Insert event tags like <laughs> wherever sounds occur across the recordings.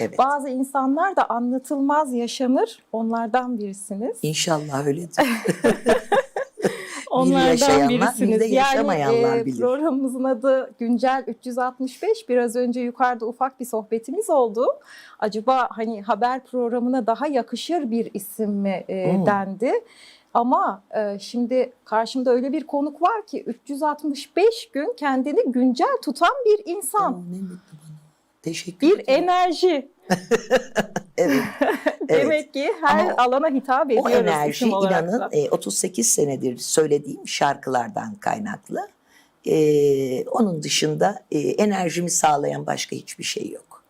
Evet. Bazı insanlar da anlatılmaz yaşanır. Onlardan birisiniz. İnşallah öyledir. <laughs> Onlardan yaşayanlar, bir birisiniz. de yaşamayanlar yani, e, bilir. Programımızın adı Güncel 365. Biraz önce yukarıda ufak bir sohbetimiz oldu. Acaba hani haber programına daha yakışır bir isim mi e, Hmm. dendi. Ama e, şimdi karşımda öyle bir konuk var ki 365 gün kendini güncel tutan bir insan. Aa, ne mutlu. Teşekkür Bir ederim. enerji. <laughs> Evet. <laughs> evet. Demek ki her Ama alana hitap ediyoruz O enerji inanın da. e, 38 senedir söylediğim şarkılardan kaynaklı. E, onun dışında e, enerjimi sağlayan başka hiçbir şey yok.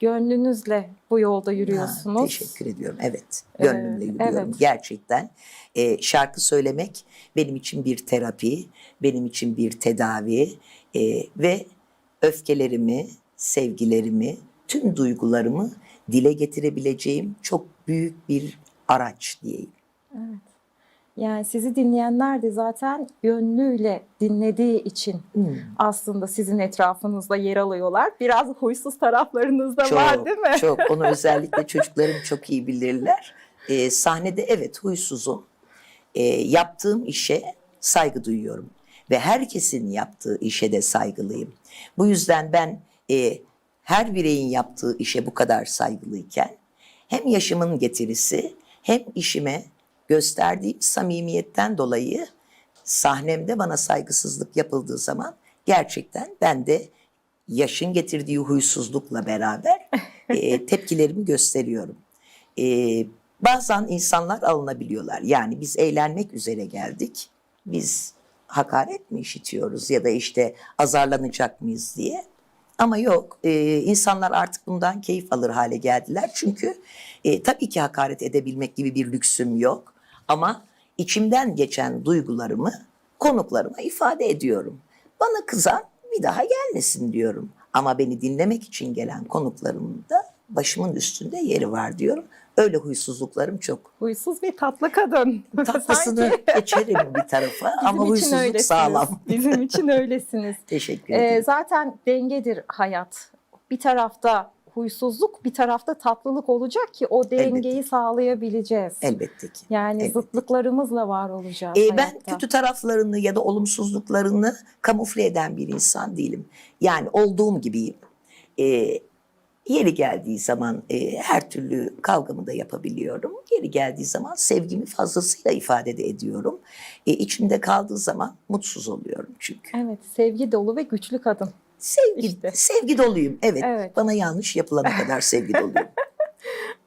Gönlünüzle bu yolda Ha, yürüyorsunuz. teşekkür ediyorum. Evet, Ee, gönlümle yürüyorum evet. gerçekten. E, şarkı söylemek benim için bir terapi, benim için bir tedavi e, ve öfkelerimi, sevgilerimi, tüm duygularımı dile getirebileceğim çok büyük bir araç diyeyim. Evet. Yani sizi dinleyenler de zaten gönlüyle dinlediği için Hmm. aslında sizin etrafınızda yer alıyorlar. Biraz huysuz taraflarınız da var değil mi? Çok. Onu <laughs> özellikle çocuklarım çok iyi bilirler. Ee, sahnede evet huysuzum. Ee, yaptığım işe saygı duyuyorum. Ve herkesin yaptığı işe de saygılıyım. Bu yüzden ben e, her bireyin yaptığı işe bu kadar saygılıyken hem yaşımın getirisi hem işime gösterdiğim samimiyetten dolayı sahnemde bana saygısızlık yapıldığı zaman gerçekten ben de yaşın getirdiği huysuzlukla beraber e, <laughs> tepkilerimi gösteriyorum. E, bazen insanlar alınabiliyorlar. Yani biz eğlenmek üzere geldik. Biz hakaret mi işitiyoruz ya da işte azarlanacak mıyız diye. Ama yok, e, insanlar artık bundan keyif alır hale geldiler. Çünkü e, tabii ki hakaret edebilmek gibi bir lüksüm yok. Ama içimden geçen duygularımı konuklarıma ifade ediyorum. Bana kızan bir daha gelmesin diyorum. Ama beni dinlemek için gelen konuklarımın da başımın üstünde yeri var diyorum. Öyle huysuzluklarım çok. Huysuz bir tatlı kadın. <laughs> Tatlısını geçerim bir tarafa bizim ama huysuzluk öylesiniz. sağlam. <laughs> Bizim için öylesiniz. Teşekkür Ee, ederim. zaten dengedir hayat. Bir tarafta huysuzluk, bir tarafta tatlılık olacak ki o dengeyi sağlayabileceğiz. Elbette ki. Yani Elbette. zıtlıklarımızla var olacağız Ee, ben kötü taraflarını ya da olumsuzluklarını kamufle eden bir insan değilim. Yani olduğum gibiyim. Ee, yeri geldiği zaman e, her türlü kavgamı da yapabiliyorum. Yeri geldiği zaman sevgimi fazlasıyla ifade de ediyorum. E, içimde kaldığı zaman mutsuz oluyorum çünkü. Evet, sevgi dolu ve güçlü kadın. Sevgi, İşte. sevgi doluyum. Evet, Evet. Bana yanlış yapılana <laughs> kadar sevgi doluyum.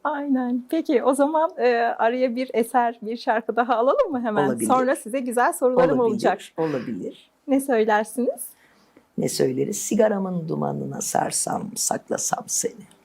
Aynen. Peki o zaman e, araya bir eser, bir şarkı daha alalım mı hemen? Olabilir. Sonra size güzel sorularım olabilir, olacak. olabilir. Ne söylersiniz? Ne söyleriz? Sigaramın dumanına sarsam, saklasam seni.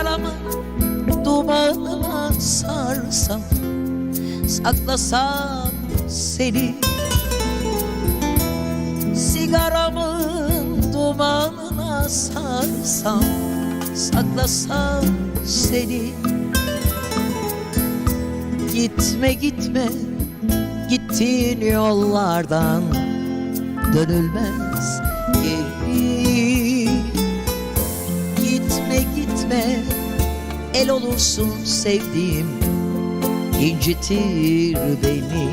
Sigaramı dumanına sarsam Saklasam seni. Sigaramın dumanına sarsam Saklasam seni. Gitme gitme Gittiğin yollardan Dönülmez geri Gitme. El olursun sevdiğim incitir beni.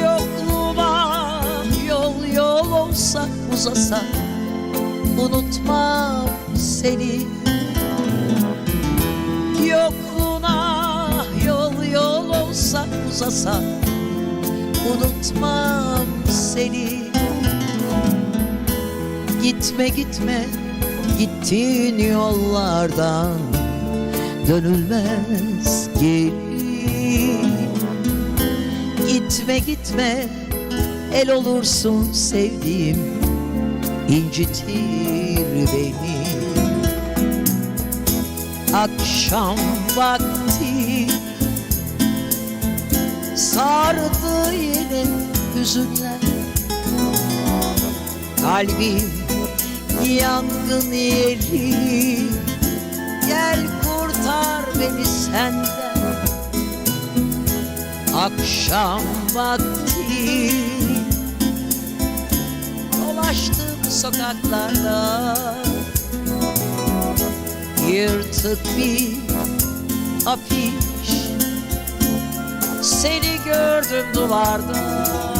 Yokluğuma yol yol olsa uzasa Unutmam seni. Yokluğuna yol yol olsa uzasa Unutmam seni. Gitme gitme gittiğin yollardan dönülmez geri Gitme gitme el olursun sevdiğim incitir beni. Akşam vakti sardı yine hüzünler. Kalbim yangın yeri. Gel kurtar beni senden. Akşam vakti. Dolaştım sokaklarda. Yırtık bir afiş. Seni gördüm duvarda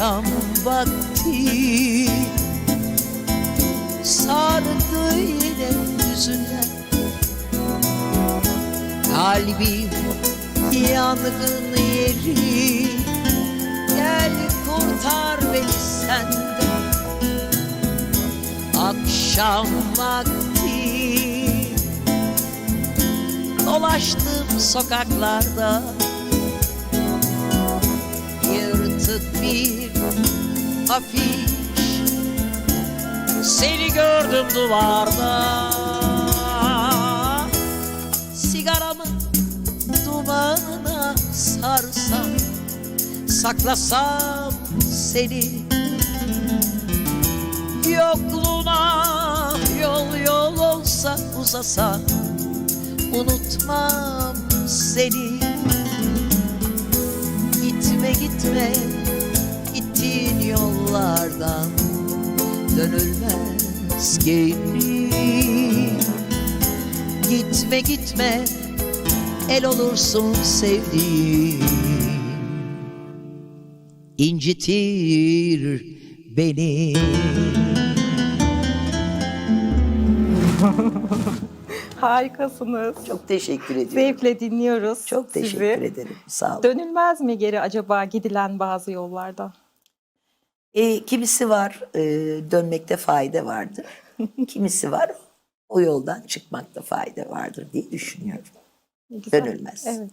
Akşam vakti. Sardı yine yüzüne. Kalbim yangın yeri. Gel kurtar beni senden. Akşam vakti. Dolaştım sokaklarda Yırtık bir afiş. Seni gördüm duvarda. Sigaramı dumanına sarsam Saklasam seni. Yokluğuna yol yol olsa uzasa Unutmam seni Gitme gittiğin yollardan dönülmez geri Gitme gitme el olursun sevdiğim. İncitir beni <laughs> Harikasınız. Çok teşekkür ediyorum. Zevkle dinliyoruz Çok teşekkür sizi. ederim. Sağ olun. Dönülmez mi geri acaba gidilen bazı yollarda? E, kimisi var e, dönmekte fayda vardır. <laughs> kimisi var o yoldan çıkmakta fayda vardır diye düşünüyorum. Güzel. Dönülmez. Evet.